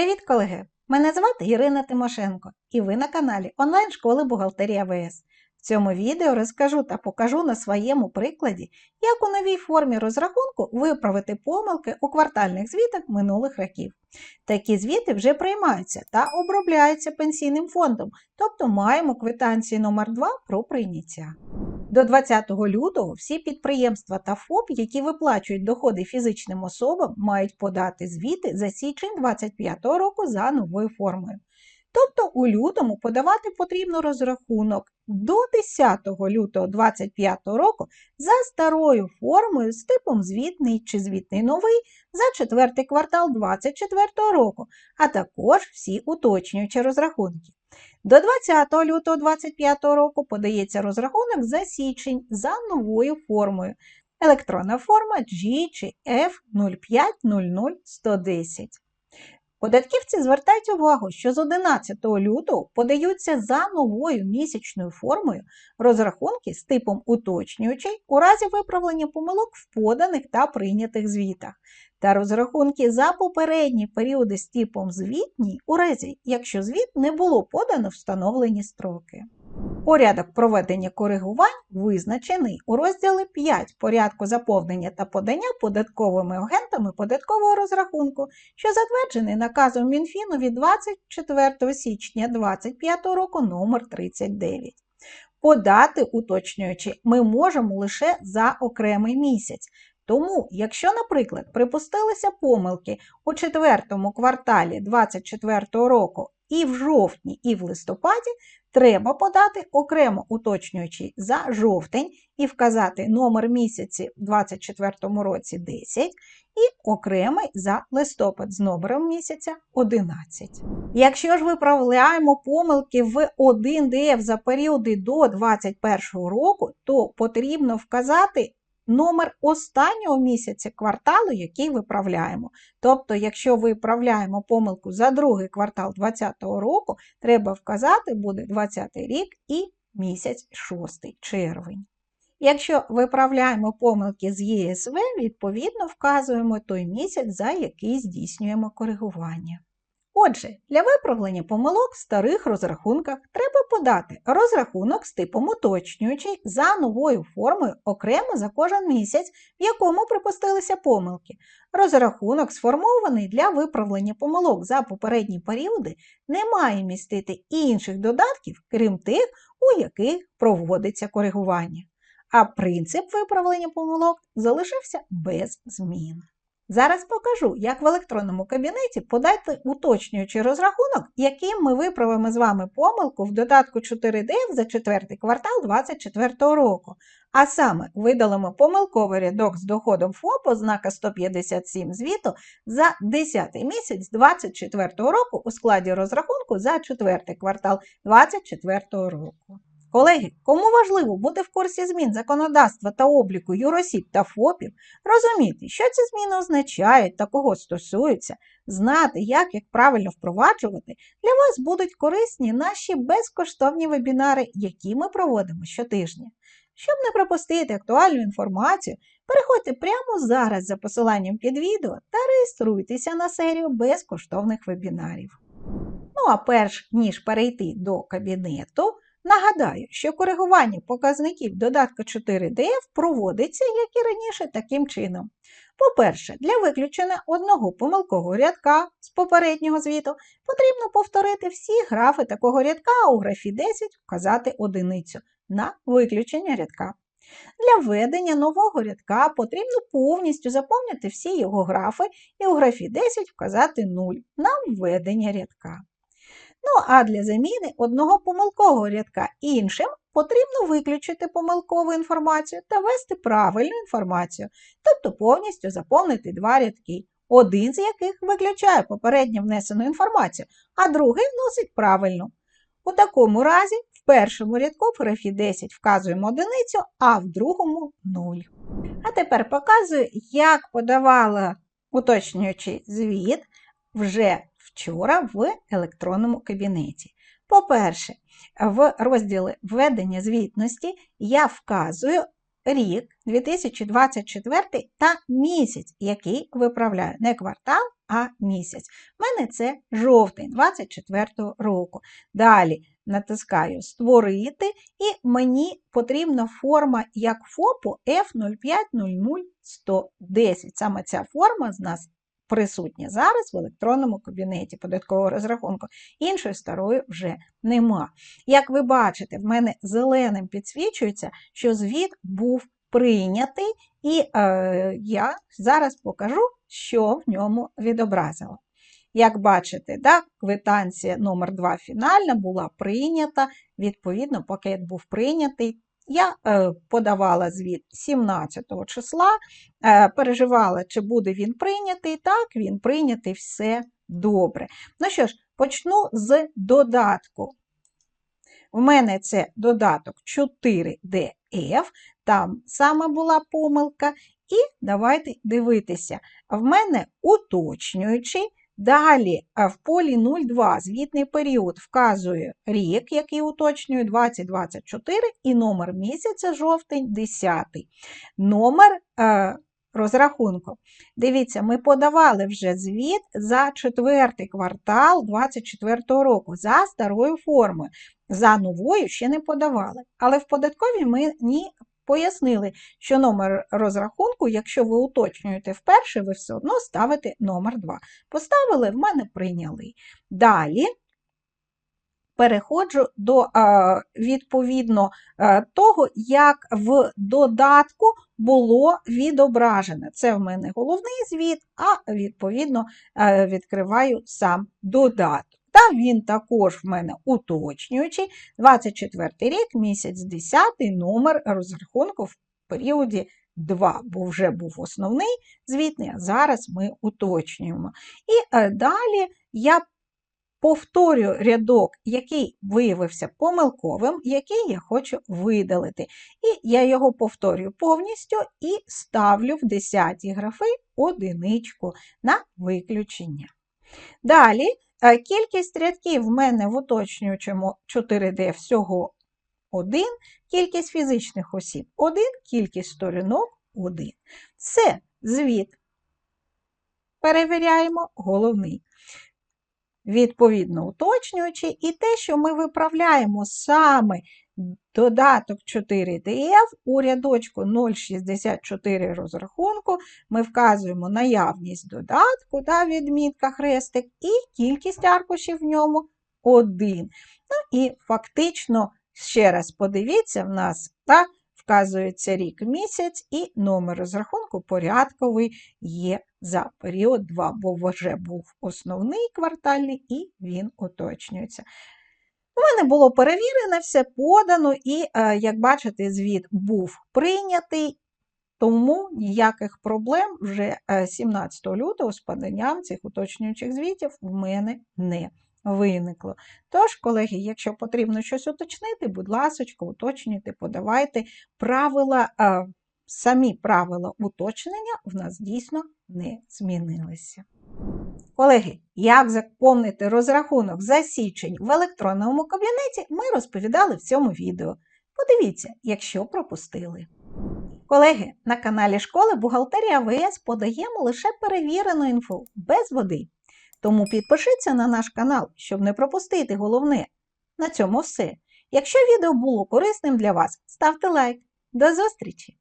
Привіт, колеги! Мене звати Ірина Тимошенко, і ви на каналі онлайн-школи Бухгалтерія ВС. В цьому відео розкажу та покажу на своєму прикладі, як у новій формі розрахунку виправити помилки у квартальних звітах минулих років. Такі звіти вже приймаються та обробляються пенсійним фондом, тобто маємо квитанції номер 2 про прийняття. До 20 лютого всі підприємства та ФОП, які виплачують доходи фізичним особам, мають подати звіти за січень 2025 року за новою формою. Тобто у лютому подавати потрібно розрахунок до 10 лютого 2025 року за старою формою з типом звітний чи звітний новий за четвертий квартал 2024 року, а також всі уточнюючі розрахунки. До 20 лютого 2025 року подається розрахунок за січень за новою формою. Електронна форма G чи F0500110. Податківці звертають увагу, що з 11 лютого подаються за новою місячною формою розрахунки з типом уточнюючий у разі виправлення помилок в поданих та прийнятих звітах, та розрахунки за попередні періоди з типом звітній у разі, якщо звіт не було подано встановлені строки. Порядок проведення коригувань визначений у розділі 5 порядку заповнення та подання податковими агентами податкового розрахунку, що затверджений наказом Мінфіну від 24 січня 2025 року номер 39 Подати, уточнюючи, ми можемо лише за окремий місяць. Тому, якщо, наприклад, припустилися помилки у четвертому кварталі 2024 року і в жовтні, і в листопаді, треба подати окремо уточнюючий за жовтень і вказати номер місяці в 2024 році 10 і окремий за листопад з номером місяця 11. Якщо ж виправляємо помилки в 1 ДФ за періоди до 2021 року, то потрібно вказати номер останнього місяця кварталу, який виправляємо. Тобто, якщо виправляємо помилку за другий квартал 2020 року, треба вказати буде 20 рік і місяць 6 червень. Якщо виправляємо помилки з ЄСВ, відповідно вказуємо той місяць, за який здійснюємо коригування. Отже, для виправлення помилок в старих розрахунках треба подати розрахунок з типом уточнюючий за новою формою окремо за кожен місяць, в якому припустилися помилки. Розрахунок, сформований для виправлення помилок за попередні періоди, не має містити інших додатків, крім тих, у яких проводиться коригування. А принцип виправлення помилок залишився без змін. Зараз покажу, як в електронному кабінеті подати уточнюючий розрахунок, яким ми виправимо з вами помилку в додатку 4DF за четвертий квартал 2024 року. А саме видалимо помилковий рядок з доходом ФОП ознака 157 звіту за 10 місяць 2024 року у складі розрахунку за четвертий квартал 2024 року. Колеги, кому важливо бути в курсі змін законодавства та обліку юросіб та ФОПів, розуміти, що ці зміни означають та кого стосуються, знати, як їх правильно впроваджувати, для вас будуть корисні наші безкоштовні вебінари, які ми проводимо щотижня. Щоб не пропустити актуальну інформацію, переходьте прямо зараз за посиланням під відео та реєструйтеся на серію безкоштовних вебінарів. Ну а перш ніж перейти до кабінету, Нагадаю, що коригування показників додатка 4DF проводиться, як і раніше, таким чином. По-перше, для виключення одного помилкового рядка з попереднього звіту потрібно повторити всі графи такого рядка, а у графі 10 вказати одиницю на виключення рядка. Для введення нового рядка потрібно повністю заповнити всі його графи і у графі 10 вказати 0 на введення рядка. Ну, а для заміни одного помилкового рядка іншим потрібно виключити помилкову інформацію та ввести правильну інформацію, тобто повністю заповнити два рядки, один з яких виключає попередньо внесену інформацію, а другий вносить правильну. У такому разі в першому рядку в графі 10 вказуємо одиницю, а в другому 0. А тепер показую, як подавала уточнюючий звіт вже вчора в електронному кабінеті. По-перше, в розділі введення звітності я вказую рік 2024 та місяць, який виправляю. Не квартал, а місяць. У мене це жовтень 24 року. Далі натискаю Створити, і мені потрібна форма як ФОПу F0500110. Саме ця форма з нас присутня зараз в електронному кабінеті податкового розрахунку. Іншої старої вже нема. Як ви бачите, в мене зеленим підсвічується, що звіт був прийнятий, і е, я зараз покажу, що в ньому відобразило. Як бачите, да, квитанція номер 2 фінальна була прийнята, відповідно, пакет був прийнятий. Я е, подавала звіт 17 числа, е, переживала, чи буде він прийнятий. Так, він прийнятий, все добре. Ну що ж, почну з додатку. У мене це додаток 4DF, там саме була помилка. І давайте дивитися. В мене уточнюючий. Далі в полі 02 звітний період вказує рік, який уточнює 2024, і номер місяця жовтень 10. Номер е, розрахунку. Дивіться, ми подавали вже звіт за четвертий квартал 2024 року за старою формою. За новою ще не подавали. Але в податковій мені пояснили, що номер розрахунку, якщо ви уточнюєте вперше, ви все одно ставите номер 2. Поставили, в мене прийняли. Далі переходжу до відповідно того, як в додатку було відображено. Це в мене головний звіт, а відповідно відкриваю сам додаток. Та він також в мене уточнюючий. 24 рік, місяць 10, номер розрахунку в періоді 2, бо вже був основний звітний, а зараз ми уточнюємо. І е, далі я повторюю рядок, який виявився помилковим, який я хочу видалити. І я його повторюю повністю і ставлю в 10 графи одиничку на виключення. Далі. Кількість рядків в мене в уточнюючому 4D всього 1, кількість фізичних осіб 1, кількість сторінок 1. Це звіт. Перевіряємо головний. Відповідно, уточнюючи, і те, що ми виправляємо саме додаток 4DF у рядочку 0,64 розрахунку ми вказуємо наявність додатку, да, відмітка хрестик, і кількість аркушів в ньому 1. Ну і фактично, ще раз подивіться, в нас да, вказується рік місяць, і номер розрахунку порядковий є за період 2, бо вже був основний квартальний і він уточнюється. У мене було перевірено, все подано, і, е, як бачите, звіт був прийнятий, тому ніяких проблем вже 17 е, лютого з поданням цих уточнюючих звітів в мене не виникло. Тож, колеги, якщо потрібно щось уточнити, будь ласка, уточнюйте, подавайте правила, е, самі правила уточнення в нас дійсно не змінилися. Колеги, як заповнити розрахунок за січень в електронному кабінеті, ми розповідали в цьому відео. Подивіться, якщо пропустили. Колеги, на каналі Школи Бухгалтерія ВС подаємо лише перевірену інфу без води. Тому підпишіться на наш канал, щоб не пропустити головне. На цьому все. Якщо відео було корисним для вас, ставте лайк. До зустрічі!